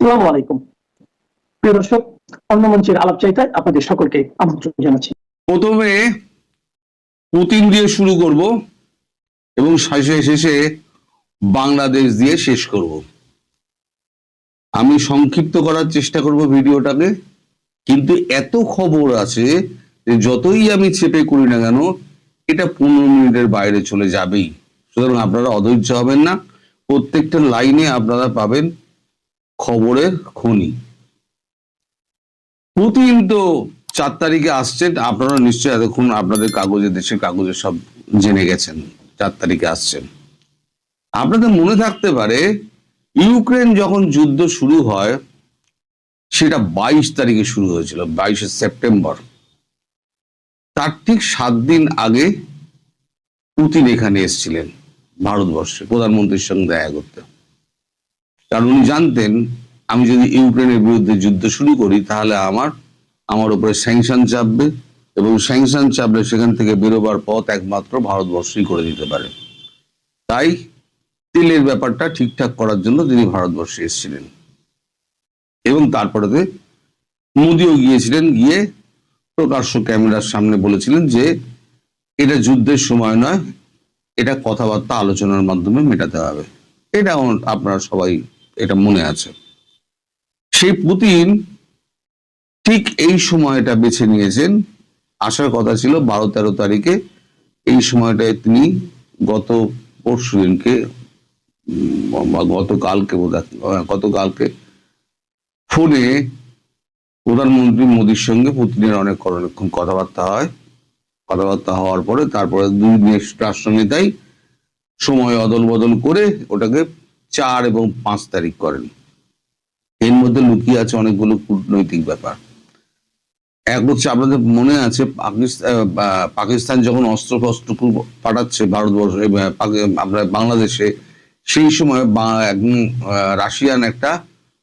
আসসালামু আলাইকুম। প্রিয় দর্শক, অন্য মঞ্চের আলাপ চাইতায় আপনাদের সকলকে আমন্ত্রণ জানাচ্ছি। প্রথমে পুতিন দিয়ে শুরু করব এবং শেষে শেষে বাংলাদেশ দিয়ে শেষ করব। আমি সংক্ষিপ্ত করার চেষ্টা করব ভিডিওটাকে, কিন্তু এত খবর আছে যে যতই আমি চেপে করি না কেন, এটা পনেরো মিনিটের বাইরে চলে যাবেই। সুতরাং আপনারা অধৈর্য হবেন না। প্রত্যেকটা লাইনে আপনারা পাবেন খবরের খনি। পুতিন তো চার তারিখে আসছেন, আপনারা নিশ্চয়ই এতক্ষণ আপনাদের কাগজে দেশের কাগজে সব জেনে গেছেন, চার তারিখে আসছেন। আপনাদের মনে থাকতে পারে, ইউক্রেন যখন যুদ্ধ শুরু হয়, সেটা বাইশ তারিখে শুরু হয়েছিল, বাইশে সেপ্টেম্বর। তার ঠিক সাত দিন আগে পুতিন এখানে এসেছিলেন, ভারতবর্ষে, প্রধানমন্ত্রীর সঙ্গে দেখা করতে। কারণ উনি জানতেন, আমি যদি ইউক্রেনের বিরুদ্ধে যুদ্ধ শুরু করি, তাহলে আমার আমার উপরে স্যাংশন চাপবে এবং স্যাংশন চাপলে সেখান থেকে বেরোবার পথ একমাত্র ভারতবর্ষই করে দিতে পারে। তাই তেলের ব্যাপারটা ঠিকঠাক করার জন্য তিনি ভারতবর্ষে এসেছিলেন। এবং তারপরে মোদিও গিয়েছিলেন, গিয়ে প্রকাশ্য ক্যামেরার সামনে বলেছিলেন যে, এটা যুদ্ধের সময় নয়, এটা কথাবার্তা আলোচনার মাধ্যমে মেটাতে হবে। এটা আপনারা সবাই এটা মনে আছে। সেই পুতিন ঠিক এই সময়টা বেছে নিয়েছেন। আসার কথা ছিল বারো তেরো তারিখে। এই সময়টায় তিনি গত পরশু দিনকে গতকালকে গতকালকে ফোনে প্রধানমন্ত্রী মোদীর সঙ্গে পুতিনের অনেক অনেকক্ষণ কথাবার্তা হয়। কথাবার্তা হওয়ার পরে তারপরে দুই রাষ্ট্রনেতাই সময় অদল বদল করে ওটাকে চার এবং পাঁচ তারিখ করেন। এর মধ্যে লুকিয়ে আছে অনেকগুলো কূটনৈতিক ব্যাপার। এক হচ্ছে আপনাদের মনে আছে পাকিস্তান যখন অস্ত্র ফস্ত্র পাঠাচ্ছে ভারতবর্ষ আপনার বাংলাদেশে, সেই সময় রাশিয়ান একটা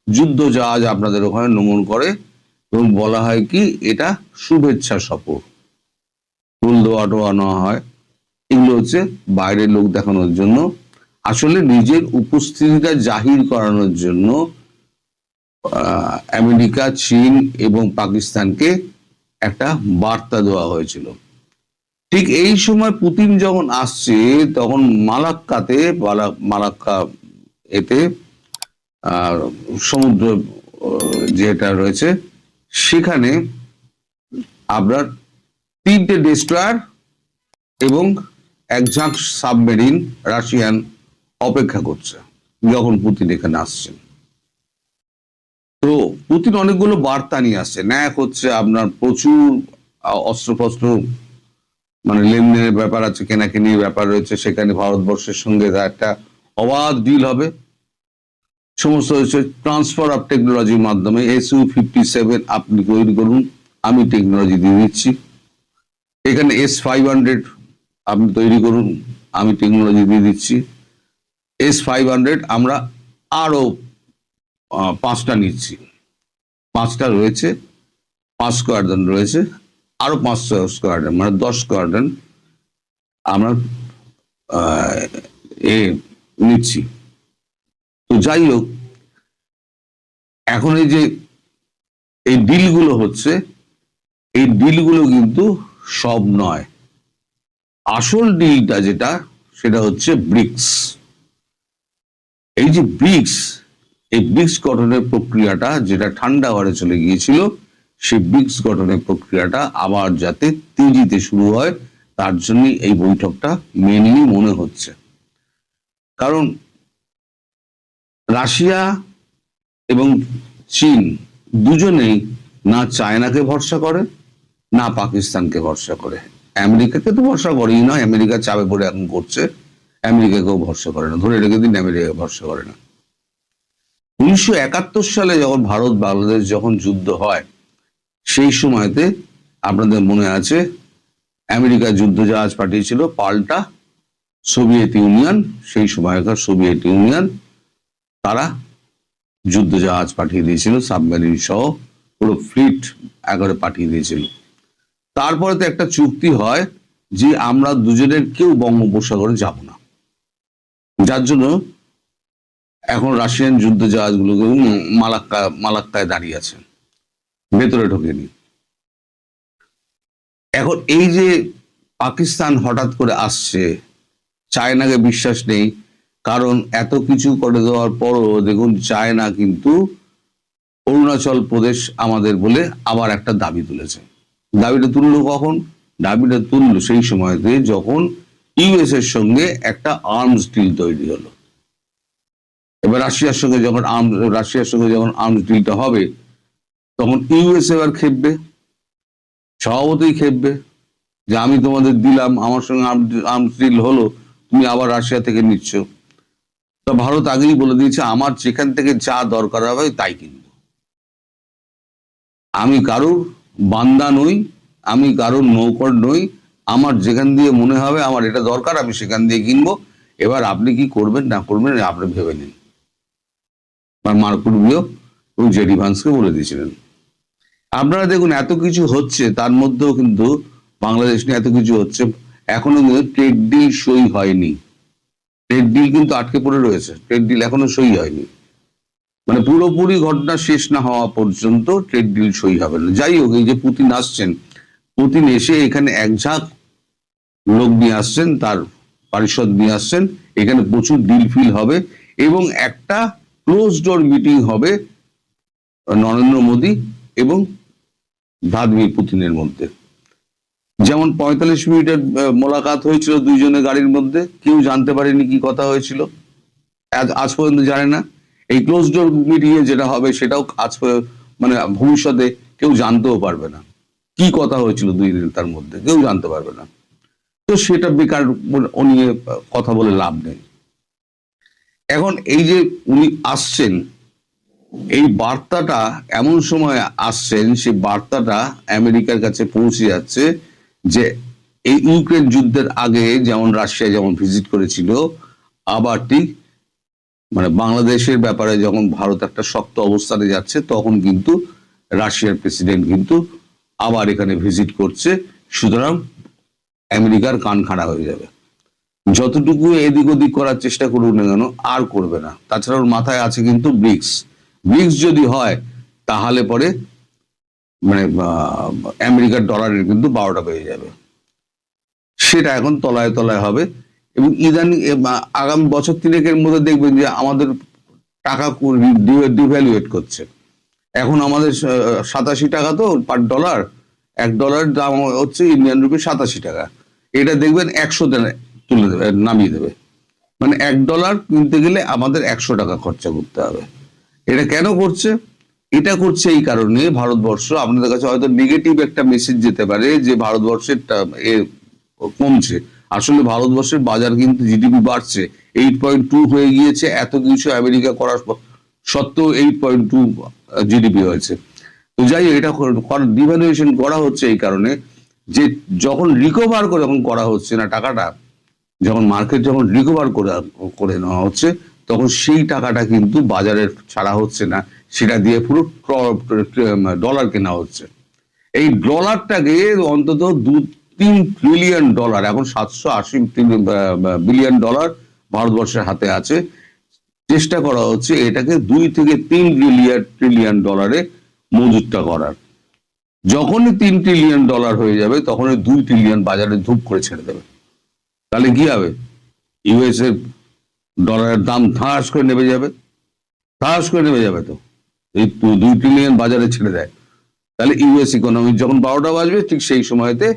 যুদ্ধ জাহাজ আপনাদের ওখানে নোঙর করে এবং বলা হয় কি, এটা শুভেচ্ছা সফর। ফুল দেওয়া টোয়া নেওয়া হয়। এগুলো হচ্ছে বাইরের লোক দেখানোর জন্য আসলে নিজের উপস্থিতিটা জাহির করানোর জন্য আমেরিকা, চীন এবং পাকিস্তানকে একটা বার্তা দেওয়া হয়েছিল। ঠিক এই সময় পুতিন যখন আসছে, তখন মালাক্কাতে, মালা- মালাক্কা এতে সমুদ্র যেটা রয়েছে, সেখানে আপনার তিনটে ডেস্ট্রয়ার এবং এক ঝাঁক সাবমেরিন রাশিয়ান অপেক্ষা করছে যখন পুতিন এখানে আসছেন। তো পুতিন অনেকগুলো বার্তা নিয়ে আসছে ন্যাক হচ্ছে আপনার প্রচুর আহ, অস্ত্রফস্ত্র মানে লেনদেনের ব্যাপার আছে কেনাকানির ব্যাপার রয়েছে সেখানে ভারতবর্ষের সঙ্গে একটা অবাধ ডিল হবে। সমস্ত হচ্ছে ট্রান্সফার অফ টেকনোলজির মাধ্যমে এস ইউ ফিফটি সেভেন আপনি তৈরি করুন আমি টেকনোলজি দিয়ে দিচ্ছি। এখানে এস ফাইভ হান্ড্রেড আপনি তৈরি করুন আমি টেকনোলজি দিয়ে দিচ্ছি। এস ফাইভ হান্ড্রেড আমরা আরও আহ, পাঁচটা নিচ্ছি। পাঁচটা রয়েছে পাঁচ স্কোয়াড্রন রয়েছে আরও পাঁচটা স্কোয়াড্রন মানে দশ স্কোয়াড্রন আমরা এ নিচ্ছি। তো যাই হোক এখন এই যে এই ডিলগুলো হচ্ছে এই ডিলগুলো কিন্তু সব নয়। আসল ডিলটা যেটা সেটা হচ্ছে ব্রিক্স এই যে ব্রিক্স, এই ব্রিক্স গঠনের প্রক্রিয়াটা যেটা ঠান্ডা ঘরে চলে গিয়েছিল, সেই ব্রিক্স গঠনের প্রক্রিয়াটা আবার যাতে তেজিতে শুরু হয়, তার জন্য এই বৈঠকটা মেনলি মনে হচ্ছে। কারণ রাশিয়া এবং চীন দুজনেই না চায়নাকে ভরসা করে, না পাকিস্তানকে ভরসা করে। আমেরিকাকে তো ভরসা করেই না আমেরিকা চাপে পড়ে এখন করছে। আমেরিকাকেও ভরসা করে না। ধরে রেখে দিন আমেরিকাকে ভরসা করে না। উনিশশো একাত্তর সালে যখন ভারত বাংলাদেশ যখন যুদ্ধ হয়, সেই সময়তে আপনাদের মনে আছে, আমেরিকা যুদ্ধ জাহাজ পাঠিয়েছিল, পাল্টা সোভিয়েত ইউনিয়ন, সেই সময়কার সোভিয়েত ইউনিয়ন, তারা যুদ্ধ জাহাজ পাঠিয়ে দিয়েছিল, সাবমেরিন সহ পুরো ফ্লিট একবারে পাঠিয়ে দিয়েছিল। তারপরে তো একটা চুক্তি হয় যে আমরা দুজনের কেউ বঙ্গোপসাগরে যাব না। যার জন্য এখন রাশিয়ান যুদ্ধ জাহাজগুলোকে মালাক্কা, মালাক্কায় দাঁড়িয়ে আছে। ভেতরে ঢোকেনি এখন এই যে পাকিস্তান হঠাৎ করে আসছে, চায়নাকে বিশ্বাস নেই, কারণ এত কিছু করে দেওয়ার পরও দেখুন চায়না কিন্তু অরুণাচল প্রদেশ আমাদের বলে আবার একটা দাবি তুলেছে। দাবিটা তুললো কখন? দাবিটা তুললো সেই সময়তে যখন ইউএস এর সঙ্গে একটা আর্মস ডিল তৈরি হলো। এবার রাশিয়ার সঙ্গে যখন আর্ম রাশিয়ার সঙ্গে যখন আর্মস ডিলটা হবে, তখন ইউএস এবার খেপবে, স্বভাবতই খেপবে যে আমি তোমাদের দিলাম, আমার সঙ্গে আর্মস ডিল হলো, তুমি আবার রাশিয়া থেকে নিচ্ছ। তো ভারত আগেই বলে দিয়েছে, আমার যেখান থেকে যা দরকার হবে, তাই কিনবো। আমি কারোর বান্দা নই, আমি কারোর নৌকর নই আমার যেখান দিয়ে মনে হবে আমার এটা দরকার, আমি সেখান দিয়ে কিনবো। এবার আপনি কি করবেন না করবেন, আপনি ভেবে নিন। মার্কুট বিও এবং জেডি ভান্সকে বলে দিয়েছিলেন। আপনারা দেখুন, এত কিছু হচ্ছে, তার মধ্যেও কিন্তু বাংলাদেশ নিয়ে এত কিছু হচ্ছে, এখনও কিন্তু ট্রেড ডিল সই হয়নি। ট্রেড ডিল কিন্তু আটকে পড়ে রয়েছে, ট্রেড ডিল এখনও সই হয়নি। মানে পুরোপুরি ঘটনা শেষ না হওয়া পর্যন্ত ট্রেড ডিল সই হবে না। যাই হোক, এই যে পুতিন আসছেন, পুতিন এসে এখানে এক ঝাঁক লোক নিয়ে আসছেন, তার পারিষদ নিয়ে আসছেন, এখানে প্রচুর ডিল ফিল হবে এবং একটা ক্লোজ ডোর মিটিং হবে নরেন্দ্র মোদী এবং ভ্লাদিমির পুতিনের মধ্যে। যেমন পঁয়তাল্লিশ মিনিটের মোলাকাত হয়েছিল দুইজনের গাড়ির মধ্যে, কেউ জানতে পারেনি কি কথা হয়েছিল। আজ পর্যন্ত জানে না। এই ক্লোজ ডোর মিটিং এ যেটা হবে সেটাও আজ মানে ভবিষ্যতে কেউ জানতেও পারবে না। কি কথা হয়েছিল দুই নেতার মধ্যে, কেউ জানতে পারবে না। তো সেটা বেকার ও নিয়ে কথা বলে লাভ নেই। এখন এই যে উনি আসছেন, এই বার্তাটা এমন সময় আসছেন, সেই বার্তাটা আমেরিকার কাছে পৌঁছে যাচ্ছে যে এই ইউক্রেন যুদ্ধের আগে যেমন রাশিয়া যেমন ভিজিট করেছিল, আবার ঠিক মানে বাংলাদেশের ব্যাপারে যখন ভারত একটা শক্ত অবস্থানে যাচ্ছে, তখন কিন্তু রাশিয়ার প্রেসিডেন্ট কিন্তু আবার এখানে ভিজিট করছে। সুতরাং আমেরিকার কান খাড়া হয়ে যাবে। যতটুকু এদিক ওদিক করার চেষ্টা করুক না কেন, আর করবে না। তাছাড়া ওর মাথায় আছে কিন্তু ব্রিক্স। ব্রিক্স যদি হয়, তাহলে পরে মানে আমেরিকার ডলারের কিন্তু বারোটা বেড়ে যাবে। সেটা এখন তলায় তলায় হবে। এবং ইদানিং আগামী বছর তিনেকের মধ্যে দেখবেন যে আমাদের টাকা ডিভ্যালুয়েট করছে। এখন আমাদের সাতাশি টাকা তো পার ডলার। এক ডলার দাম হচ্ছে ইন্ডিয়ান রুপি সাতাশি টাকা। এটা দেখবেন একশো তুলে দেবে, নামিয়ে দেবে। মানে এক ডলার কিনতে গেলে আমাদের একশো টাকা খরচা করতে হবে। এটা কেন করছে? এটা করছে এই কারণে ভারতবর্ষ, আপনাদের কাছে হয়তো নেগেটিভ একটা মেসেজ যেতে পারে যে ভারতবর্ষের কমছে। আসলে ভারতবর্ষের বাজার কিন্তু জিডিপি বাড়ছে। এইট পয়েন্ট টু হয়ে গিয়েছে, এত কিছু আমেরিকা করার সত্ত্বেও এইট পয়েন্ট টু জিডিপি হয়েছে। তো যাই এটা ডিভ্যালুয়েশন করা হচ্ছে এই কারণে যে যখন রিকভার করে যখন করা হচ্ছে না টাকাটা, যখন মার্কেট যখন রিকভার করে করে নেওয়া হচ্ছে, তখন সেই টাকাটা কিন্তু বাজারে ছাড়া হচ্ছে না। সেটা দিয়ে পুরো ডলার কেনা হচ্ছে। এই ডলারটাকে অন্তত দু তিন ট্রিলিয়ন ডলার এখন সাতশো আশি বিলিয়ন ডলার ভারতবর্ষের হাতে আছে। চেষ্টা করা হচ্ছে এটাকে দুই থেকে তিন ট্রিলিয়ন ট্রিলিয়ন ডলারে মজুতটা করার। যখনই তিন ট্রিলিয়ন ডলার হয়ে যাবে, তখনই দুই ট্রিলিয়ন বাজারে ধূপ করে ছেড়ে দেবে। তাহলে কি হবে? ইউএস এর ডলারের দাম ধাস করে নেমে যাবে। ধাস করে নেমে যাবে তো। এই দুই ট্রিলিয়ন বাজারে ছেড়ে দেয়। তাহলে ইউএস ইকোনমি যখন বারোটা বাজবে, ঠিক সেই সময়তে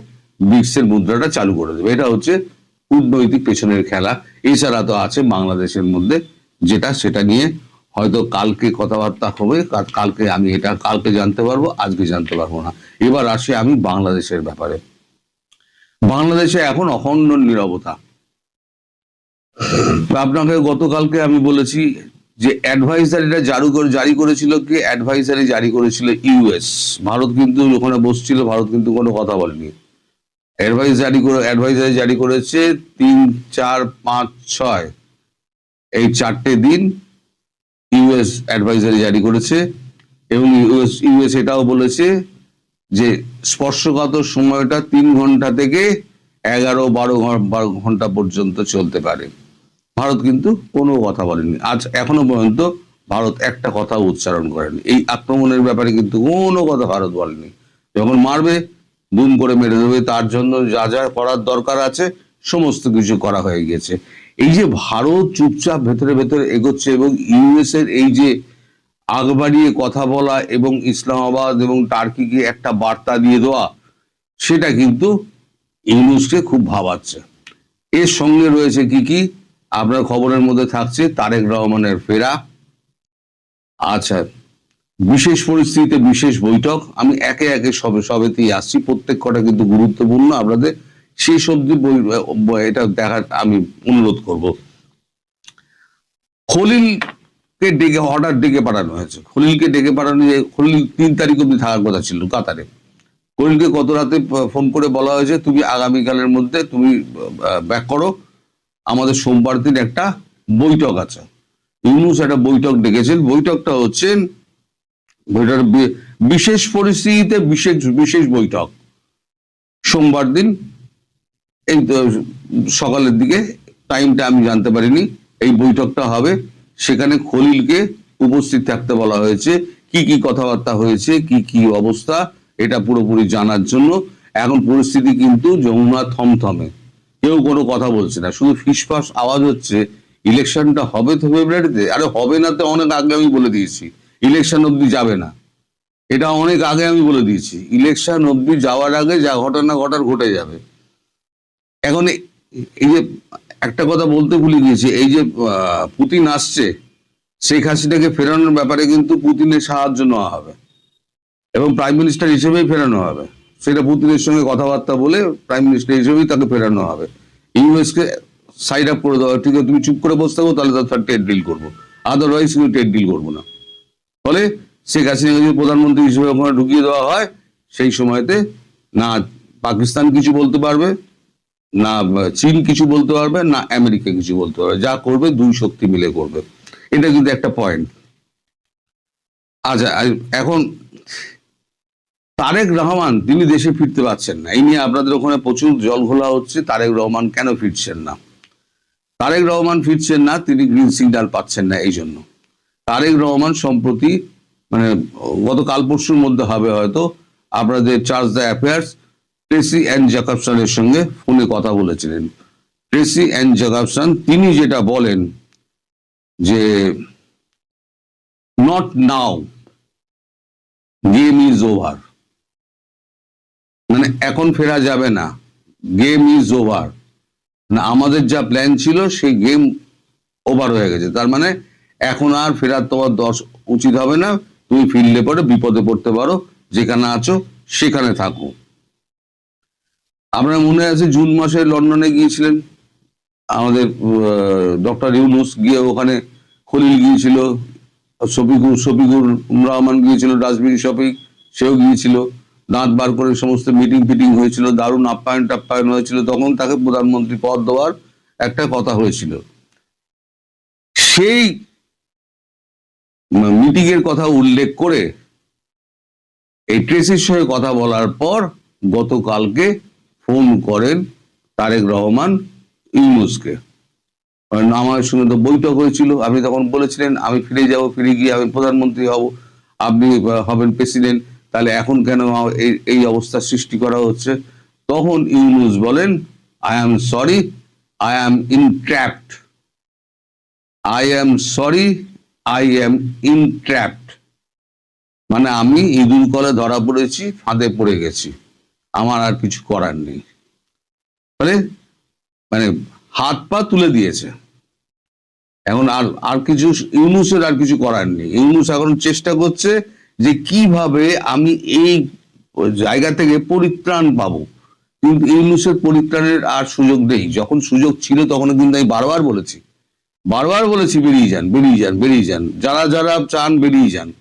ব্রিক্সের মুদ্রাটা চালু করে দেবে। এটা হচ্ছে কূটনৈতিক পেছনের খেলা। এছাড়া তো আছে বাংলাদেশের মধ্যে, যেটা সেটা নিয়ে হয়তো কালকে কথাবার্তা হবে কালকে আমি এটা, কালকে জানতে পারব, আজকে জানতে পারব না। এবার আসি আমি বাংলাদেশের ব্যাপারে। বাংলাদেশে এখন অখণ্ড নিরবতা। আপনাকে গতকালকে আমি বলেছি যে অ্যাডভাইজারিটা জারি করে, জারি করেছিল কি? অ্যাডভাইজারি জারি করেছিল ইউএস ভারত কিন্তু ওখানে বসছিল, ভারত কিন্তু কোনো কথা বলেনি। অ্যাডভাইস জারি করে, অ্যাডভাইজারি জারি করেছে তিন, চার, পাঁচ, ছয়। এই চারটে দিন ইউএস অ্যাডভাইজারি জারি করেছে এবং ইউএস ইউএস এটাও বলেছে যে স্পর্শকাতর সময়টা তিন ঘণ্টা থেকে এগারো, বারো বারো ঘণ্টা পর্যন্ত চলতে পারে। ভারত কিন্তু কোনো কথা বলেনি। আজ এখনও পর্যন্ত ভারত একটা কথা উচ্চারণ করেনি। এই আক্রমণের ব্যাপারে কিন্তু কোনো কথা ভারত বলেনি। যখন মারবে দুম করে মেরে দেবে, তার জন্য যা যা করার দরকার আছে, সমস্ত কিছু করা হয়ে গেছে। এই যে ভারত চুপচাপ ভেতরে ভেতরে এগোচ্ছে এবং ইউএস এর এই যে আগ বাড়িয়ে কথা বলা এবং ইসলামাবাদ এবং টার্কিকে একটা বার্তা দিয়ে দেওয়া, সেটা কিন্তু ইউনুসকে খুব ভাবাচ্ছে। এর সঙ্গে রয়েছে কি কি? আপনার খবরের মধ্যে থাকছে তারেক রহমানের ফেরা। আচ্ছা বিশেষ পরিস্থিতিতে বিশেষ বৈঠক। আমি একে একে সবে সবেতেই আসছি। প্রত্যেক কটা কিন্তু গুরুত্বপূর্ণ। আপনাদের শেষ অব্দি বই- এটা দেখার আমি অনুরোধ করব। খলিলকে ডেকে অর্ডার ডেকে পাঠানো হয়েছে। খলিলকে ডেকে পাঠানো যে, খলিল তিন তারিখ অব্দি থাকার কথা ছিল, কাতারে। খলিলকে গত রাতে ফোন করে বলা হয়েছে, তুমি আগামীকালের মধ্যে তুমি ব্যাক করো। আমাদের সোমবার দিন একটা বৈঠক আছে। ইউনুস একটা বৈঠক ডেকেছেন। বৈঠকটা হচ্ছে বৈঠক বিশেষ পরিস্থিতিতে বিশেষ বিশেষ বৈঠক। সোমবার দিন এই, তো, সকালের দিকে টাইমটা আমি জানতে পারিনি। এই বৈঠকটা হবে। সেখানে খলিলকে উপস্থিত থাকতে বলা হয়েছে। কি কি কথাবার্তা হয়েছে? কি কি অবস্থা? এটা পুরোপুরি জানার জন্য। এখন পরিস্থিতি কিন্তু যমুনা থমথমে। কেউ কোনো কথা বলছে না। শুধু ফিসফাস আওয়াজ হচ্ছে, ইলেকশনটা হবে তো ফেব্রুয়ারিতে? আরে হবে না তো অনেক আগে আমি বলে দিয়েছি। ইলেকশন অবধি যাবে না। এটা অনেক আগে আমি বলে দিয়েছি। ইলেকশন অবধি যাওয়ার আগে যা ঘটনা ঘটার ঘটে যাবে। এখন এই যে একটা কথা বলতে ভুলে গিয়েছি, এই যে পুতিন আসছে, শেখ হাসিনাকে ফেরানোর ব্যাপারে কিন্তু পুতিনের সাহায্য নেওয়া হবে এবং প্রাইম মিনিস্টার হিসেবেই ফেরানো হবে। সেটা পুতিনের সঙ্গে কথাবার্তা বলে প্রাইম মিনিস্টার হিসেবেই তাকে ফেরানো হবে। ইউএস কে সাইড আপ করে দেওয়া, ঠিক আছে, তুমি চুপ করে বসে থাকো, তাহলে তার টেট ডিল করব। আদারওয়াইজ কিন্তু টেট ডিল করব না। ফলে শেখ হাসিনাকে যদি প্রধানমন্ত্রী হিসেবে ওখানে ঢুকিয়ে দেওয়া হয়, সেই সময়তে না, পাকিস্তান কিছু বলতে পারবে না, চীন কিছু বলতে পারবে, না আমেরিকা কিছু বলতে পারবে। যা করবে, দুই শক্তি মিলে করবে। এটা কিন্তু একটা পয়েন্ট আচ্ছা এখন তারেক রহমান, তিনি দেশে ফিরতে পারছেন না। এই নিয়ে আপনাদের ওখানে প্রচুর জল ঘোলা হচ্ছে। তারেক রহমান কেন ফিরছেন না? তারেক রহমান ফিরছেন না, তিনি গ্রিন সিগন্যাল পাচ্ছেন না এই জন্য। তারেক রহমান সম্প্রতি মানে গত কাল পরশুর মধ্যে হবে হয়তো, আপনাদের chargé d' affaires Tracy and জ্যাকবসনের সঙ্গে ফোনে কথা বলেছিলেন। ট্রেসি অ্যান্ড জ্যাকবসন তিনি যেটা বলেন যে not now game is over মানে এখন ফেরা যাবে না গেম ইজ ওভার না আমাদের যা প্ল্যান ছিল, সেই গেম ওভার হয়ে গেছে। তার মানে এখন আর ফেরার তোমার দশ উচিত হবে না। তুমি ফিরলে পরে বিপদে পড়তে পারো, যেখানে আছো, সেখানে থাকো। আপনার মনে আছে জুন মাসে লন্ডনে গিয়েছিলেন? আমাদের ডক্টর ইউনুস গিয়ে ওখানে খলিল গিয়েছিল, শফিকুর শফিকুর রহমান গিয়েছিল, ডাস্টবিন শফিক, সেও গিয়েছিল, দাঁত বার করে সমস্ত মিটিং ফিটিং হয়েছিল, দারুণ আপ্যায়ন টাপ্যায়ন হয়েছিল, তখন তাকে প্রধানমন্ত্রী পদ দেওয়ার একটা কথা হয়েছিল। সেই মিটিং এর কথা উল্লেখ করে এই ট্রেসির সঙ্গে কথা বলার পর গতকালকে ফোন করেন তারেক রহমান ইউনুসকে। আমার সঙ্গে তো বৈঠক হয়েছিল। আপনি তখন বলেছিলেন, আমি ফিরে যাব, ফিরে গিয়ে আমি প্রধানমন্ত্রী হব, আপনি হবেন প্রেসিডেন্ট, তাহলে এখন কেন এই অবস্থার সৃষ্টি করা হচ্ছে? তখন ইউনুস বলেন I am sorry I am entrapped I am sorry I am entrapped মানে আমি ইঁদুর কলে ধরা পড়েছি, ফাঁদে পড়ে গেছি। আমার আর কিছু করার নেই। মানে মানে হাত পা তুলে দিয়েছে। এখন আর আর কিছু ইউনুসের আর কিছু করার নেই। ইউনুস এখন চেষ্টা করছে যে কীভাবে আমি এই জায়গা থেকে পরিত্রাণ পাবো। কিন্তু ইউনুসের পরিত্রাণের আর সুযোগ নেই। যখন সুযোগ ছিল তখন কিন্তু আমি বারবার বলেছি। বারবার বলেছি, বেরিয়ে যান বেরিয়ে যান বেরিয়ে যান। যারা যারা চান বেরিয়ে যান।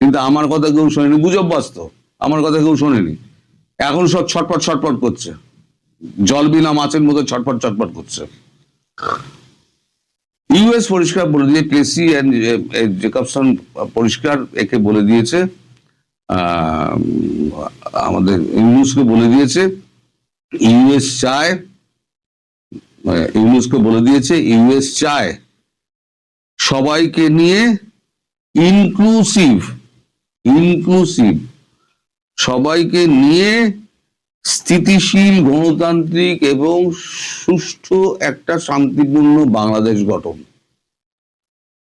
কিন্তু আমার কথা কেউ শোনেনি, গুজব বাস্তব আমার কথা কেউ শোনেনি। এখন সব ছটপট ছটপট করছে। জল বিনা মাছের মতো ছটপট ছটপট করছে। ইউএস পরিষ্কার বলে দিয়ে ট্রেসি অ্যান্ড জেকবসন পরিষ্কার একে বলে দিয়েছে। আমাদের ইউনুসকে বলে দিয়েছে। ইউএস চায় ইউনেস্কো বলে দিয়েছে, ইউএস চায় সবাইকে নিয়ে ইনক্লুসিভ ইনক্লুসিভ সবাইকে নিয়ে স্থিতিশীল গণতান্ত্রিক এবং সুষ্ঠু একটা শান্তিপূর্ণ বাংলাদেশ গঠন।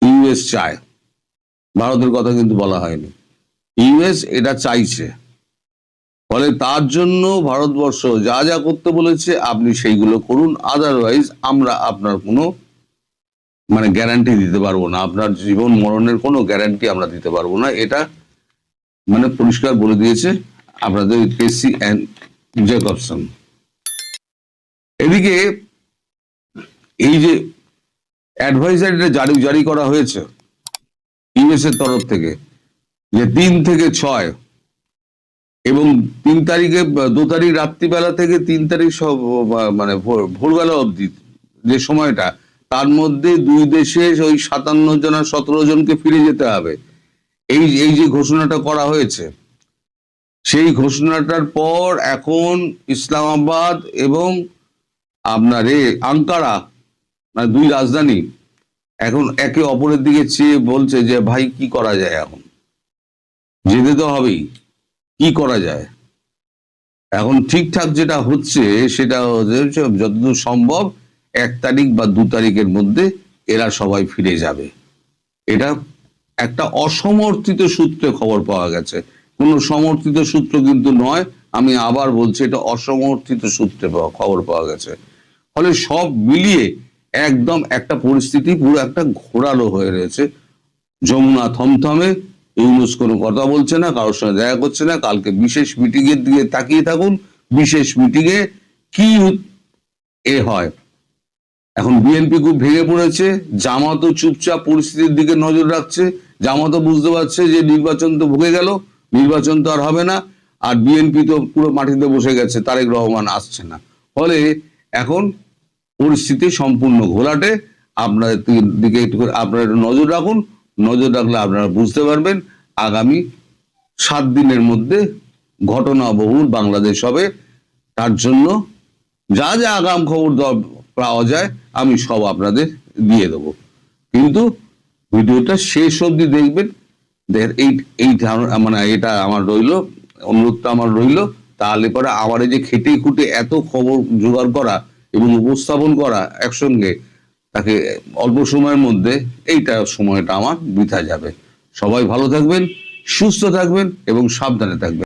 ইউএস চায়। ভারতের কথা কিন্তু বলা হয়নি। ইউএস এটা চাইছে। ফলে তার জন্য ভারতবর্ষ যা যা করতে বলেছে, আপনি সেইগুলো করুন। আদারওয়াইজ আমরা আপনার কোনো মানে গ্যারান্টি দিতে পারব না। আপনার জীবন মরণের কোনো গ্যারান্টি আমরা দিতে পারব না। এটা মানে পরিষ্কার বলে দিয়েছে আপনাদের কেসি অ্যান্ড জেকবসন। এদিকে এই যে অ্যাডভাইজারিটা জারি জারি করা হয়েছে ইউএস এর তরফ থেকে যে তিন থেকে ছয় এবং তিন তারিখে, দু তারিখ রাত্রিবেলা থেকে তিন তারিখ সব মানে ভোর- ভোরবেলা অবধি যে সময়টা, তার মধ্যে দুই দেশে ওই সাতান্ন জন আর সতেরো জনকে ফিরে যেতে হবে। এই এই যে ঘোষণাটা করা হয়েছে, সেই ঘোষণাটার পর এখন ইসলামাবাদ এবং আপনার এ আঙ্কারা মানে দুই রাজধানী, এখন একে অপরের দিকে চেয়ে বলছে যে, ভাই, কি করা যায় এখন? যেতে তো হবেই, কি করা যায়? এখন ঠিকঠাক যেটা হচ্ছে, সেটা হচ্ছে যতদূর সম্ভব, এক তারিখ বা দু তারিখের মধ্যে এরা সবাই ফিরে যাবে। এটা একটা অসমর্থিত সূত্রে খবর পাওয়া গেছে। কোনো সমর্থিত সূত্র কিন্তু নয়, আমি আবার বলছি এটা অসমর্থিত সূত্রে খবর পাওয়া গেছে। ফলে সব মিলিয়ে একদম একটা পরিস্থিতি পুরো একটা ঘোরালো হয়ে রয়েছে। যমুনা থমথমে, ইউনুস কোনো কথা বলছে না, কারোর সঙ্গে দেখা করছে না, কালকে বিশেষ মিটিং এর দিকে তাকিয়ে থাকুন, বিশেষ মিটিং এ কি এ হয়। এখন বিএনপি খুব ভেঙে পড়েছে, জামাতও চুপচাপ পরিস্থিতির দিকে নজর রাখছে জামাতও বুঝতে পারছে যে নির্বাচন তো ভুগে গেল, নির্বাচন তো আর হবে না, আর বিএনপি তো পুরো মাটিতে বসে গেছে, তারেক রহমান আসছে না। ফলে এখন পরিস্থিতি সম্পূর্ণ ঘোলাটে, আপনাদের দিকে একটু করে আপনারা একটু নজর রাখুন, নজর রাখলে আপনারা বুঝতে পারবেন, আগামী সাত দিনের মধ্যে ঘটনা বহুল বাংলাদেশ হবে। তার জন্য যা যা আগাম খবর পাওয়া যায়, আমি সব আপনাদের দিয়ে দেবো। কিন্তু ভিডিওটা শেষ অবধি দেখবেন। এই এই ধারণা মানে এটা আমার রইল, অনুরোধটা আমার রইল। তাহলে পরে আমার এই যে খেটে খুঁটে এত খবর জোগাড় করা এবং উপস্থাপন করা একসঙ্গে, তাকে অল্প সময়ের মধ্যে এইটা সময়টা আমার বৃথা যাবে। সবাই ভালো থাকবেন, সুস্থ থাকবেন এবং সাবধানে থাকবেন।